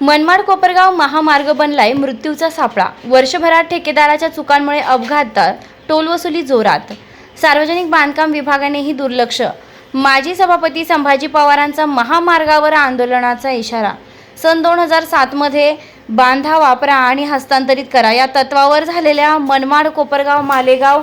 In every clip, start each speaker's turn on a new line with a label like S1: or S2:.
S1: मनमाड कोपरगाव महामार्ग बनलाय मृत्यूचा सापळा. वर्षभरात ठेकेदाराच्या चुकांमुळे अपघात टोलवसुली जोरात. सार्वजनिक बांधकाम विभागानेही दुर्लक्ष. माजी सभापती संभाजी पवारांचा महामार्गावर आंदोलनाचा इशारा. सन दोन हजार सातमध्ये बांधा वापरा आणि हस्तांतरित करा. या तत्वावर झालेल्या मनमाड कोपरगाव मालेगाव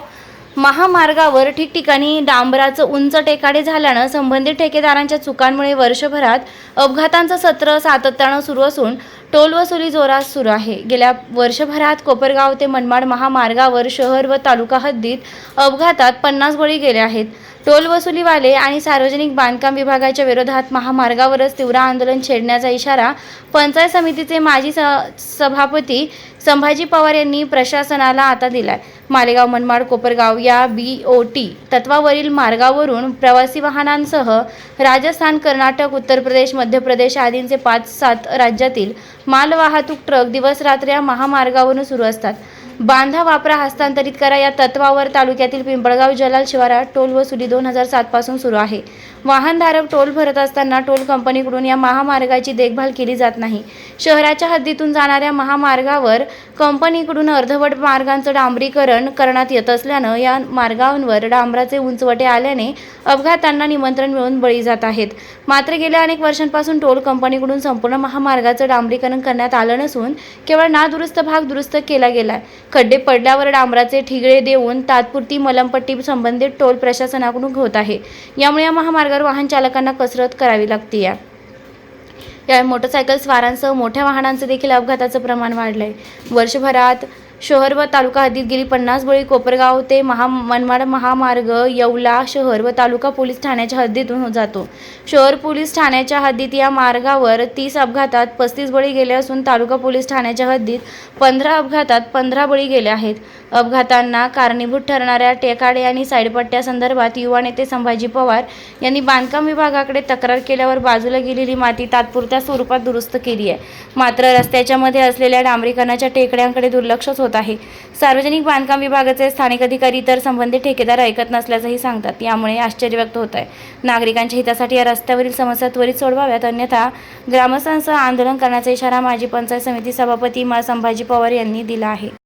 S1: महामार्गावर ठिकठिकाणी डांबराचं उंच टेकाडे झाल्यानं संबंधित ठेकेदारांच्या चुकांमुळे वर्षभरात अपघातांचं सत्र सातत्यानं सुरू असून टोलवसुली जोरात सुरू आहे. गेल्या वर्षभरात कोपरगाव ते मनमाड महामार्गावर शहर व तालुका हद्दीत अपघातात पन्नास बळी गेले आहेत. टोल वसुलीवाले आणि सार्वजनिक बांधकाम विभागाच्या विरोधात महामार्गावरच तीव्र आंदोलन छेडण्याचा इशारा पंचायत समितीचे माजी स सभापती संभाजी पवार यांनी प्रशासनाला आता दिलाय. मालेगाव मनमाड कोपरगाव या बी ओ टी तत्वावरील मार्गावरून प्रवासी वाहनांसह राजस्थान कर्नाटक उत्तर प्रदेश मध्य प्रदेश आदींचे पाच सात राज्यातील मालवाहतूक ट्रक दिवस रात्र या महामार्गावरून सुरू असतात. बांधा वापरा हस्तांतरित करा या तत्वावर तालुक्यातील पिंपळगाव जलाल शिवारात टोल वसुली दोन हजार सात पासून सुरू आहे. वाहनधारक टोल भरत असताना टोल कंपनीकडून या महामार्गाची देखभाल केली जात नाही. शहराच्या हद्दीतून जाणाऱ्या महामार्गावर कंपनीकडून अर्धवट मार्गांचं डांबरीकरण करण्यात येत असल्यानं या मार्गांवर डांबराचे उंचवटे आल्याने अपघातांना निमंत्रण मिळून बळी जात आहेत. मात्र गेल्या अनेक वर्षांपासून टोल कंपनीकडून संपूर्ण महामार्गाचं डांबरीकरण करण्यात आलं नसून केवळ नादुरुस्त भाग दुरुस्त केला गेलाय. खड्डे पडल्यावर डांबराचे ठिगळे देऊन तात्पुरती मलमपट्टी संबंधित टोल प्रशासनाकडून होत आहे. यामुळे या महामार्गावर वाहन चालकांना कसरत करावी लागते या मोटरसायकल स्वारांसह मोठ्या वाहनांचं देखील अपघाताचं प्रमाण वाढलं आहे वर्षभरात शहर व तालुका हद्दीत गेली पन्नास बळी कोपरगाव ते महा मनमाड महामार्ग येवला शहर व तालुका पोलीस ठाण्याच्या हद्दीतून जातो. शहर पोलीस ठाण्याच्या हद्दीत या मार्गावर तीस अपघातात पस्तीस बळी गेले असून तालुका पोलीस ठाण्याच्या हद्दीत पंधरा अपघातात पंधरा बळी गेले आहेत. अपघातांना कारणीभूत ठरणाऱ्या टेकाडे आणि साईडपट्ट्यासंदर्भात युवा नेते संभाजी पवार यांनी बांधकाम विभागाकडे तक्रार केल्यावर बाजूला गेलेली माती तात्पुरत्या स्वरूपात दुरुस्त केली आहे. मात्र रस्त्याच्या मध्ये असलेल्या डांबरीकरणाच्या टेकड्यांकडे दुर्लक्षच होत आहे. सार्वजनिक बांधकाम विभागाचे स्थानिक अधिकारी तर संबंधित ठेकेदार ऐकत नसल्याचंही सांगतात. यामुळे आश्चर्य व्यक्त होत आहे. नागरिकांच्या हितासाठी या रस्त्यावरील समस्या त्वरित सोडवाव्यात. अन्यथा ग्रामस्थांसह आंदोलन करण्याचा इशारा माजी पंचायत समिती सभापती मा संभाजी पवार यांनी दिला आहे.